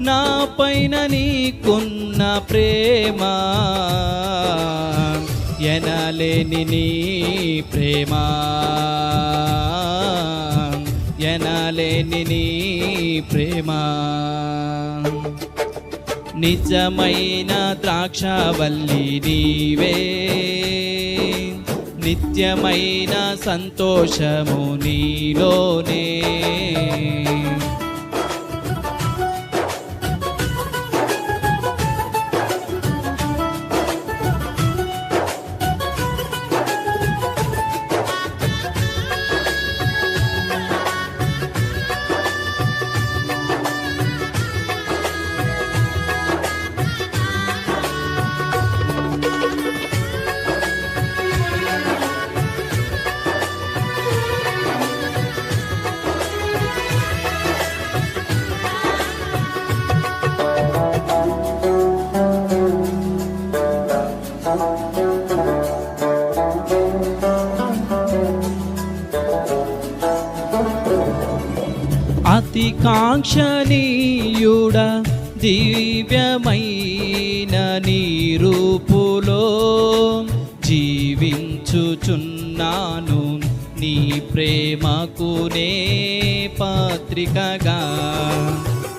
నా పైన నీకున్న ప్రేమ ఎనలేని నీ ప్రేమ ఎనలేని నీ ప్రేమ. నిజమైన ద్రాక్షవల్లి నీవే నిత్యమైన సంతోషము నీలోనే. అతి దివ్యమైన నీరూపులో జీవించుచున్నాను. నీ ప్రేమకునే పత్రికగా.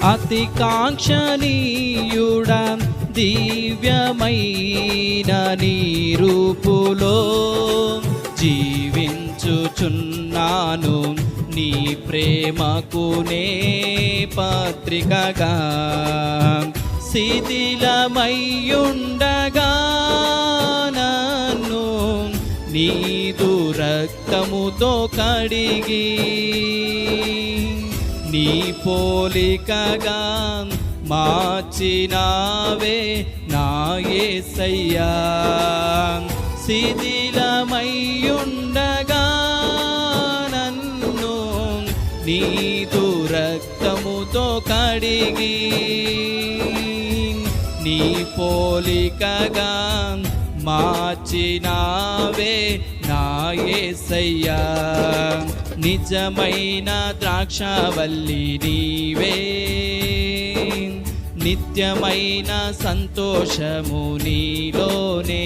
అతి కాంక్షణీయుడ దివ్యమైన నీరూపులో జీవించుచున్నాను. నీ ప్రేమకునే పాత్రికగా. శిథిలమయ్యుండగా నన్ను నీదు రక్తముతో కడిగి. నీ పోలికగా మార్చినావే నాయే సయ్యా శిథిలమయ్యుండగా నీదు రక్తముతో కడిగి నీ పోలికగా మార్చినావే నా సయ్యా నిజమైన ద్రాక్షవల్లి నీవే. నిత్యమైన సంతోషము నీలోనే.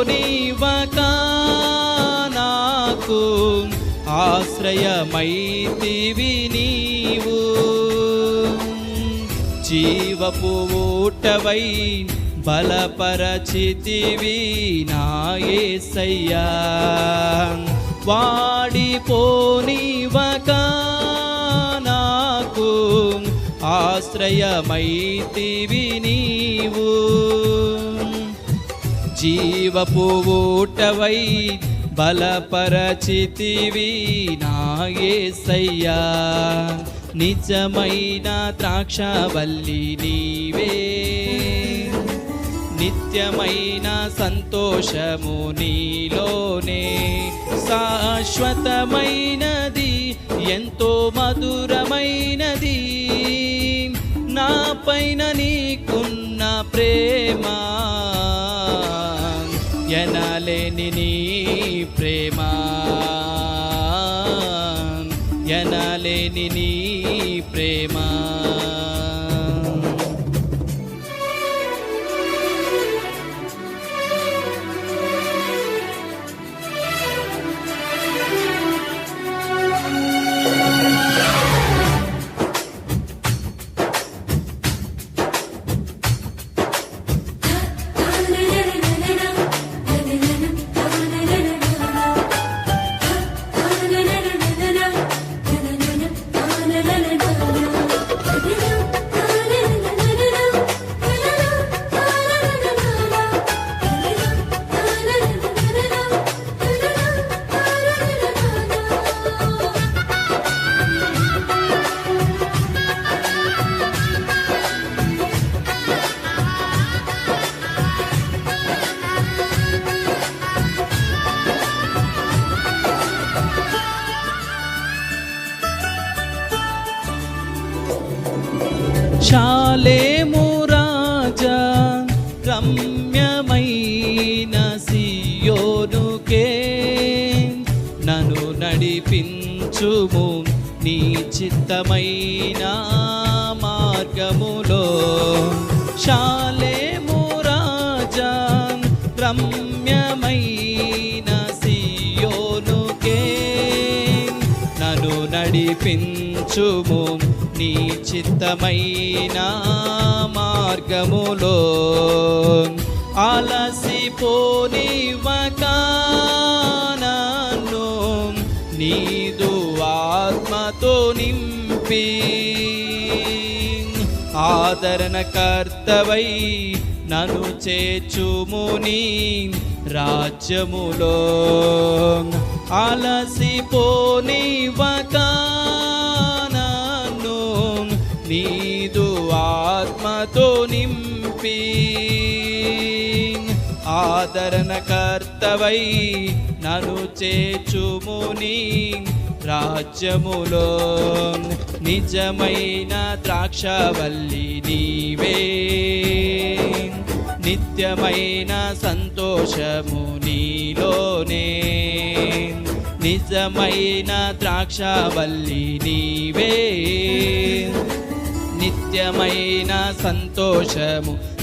వాడిపోనివక నాకు ఆశ్రయమైతివి నీవు జీవపు ఊటవై బలపరచితివి నాయసయ్యా వాడిపోనివక నాకు ఆశ్రయమైతివి నీవు జీవపు ఊటవై బలపరచితివి నాయసయ్యా నిజమైన ద్రాక్షవల్లి నీవే. నిత్యమైన సంతోషము నీలోనే. శాశ్వతమైనది ఎంతో మధురమైనది. నా పైన నీకున్న ప్రేమ ఎనలేని నీ ప్రేమ. ఎనలేని నీ ప్రేమా. చాలేము రాజా రమ్యమైన సియోనుకే. నన్ను నడిపించుము నీ చిత్తమైన మార్గములో. శాలేము రాజా రమ్యమైన సియోనుకే. నన్ను నడిపించుము నీ చిత్తమైన మార్గములో అలసిపోనివ్వక నన్ను నీదు ఆత్మతో నింపి. ఆదరణ నను చేచుముని రాజ్యములో. అలసిపోనివ్వకా నింపి ఆదరణ కర్తవై నన్ను చేచుముని రాజ్యములో. నిజమైన ద్రాక్షవల్లి నీవే. నిత్యమైన సంతోషము నీలోనే. నిజమైన ద్రాక్షవల్లి నీవే. నిత్యమైన సంతోషము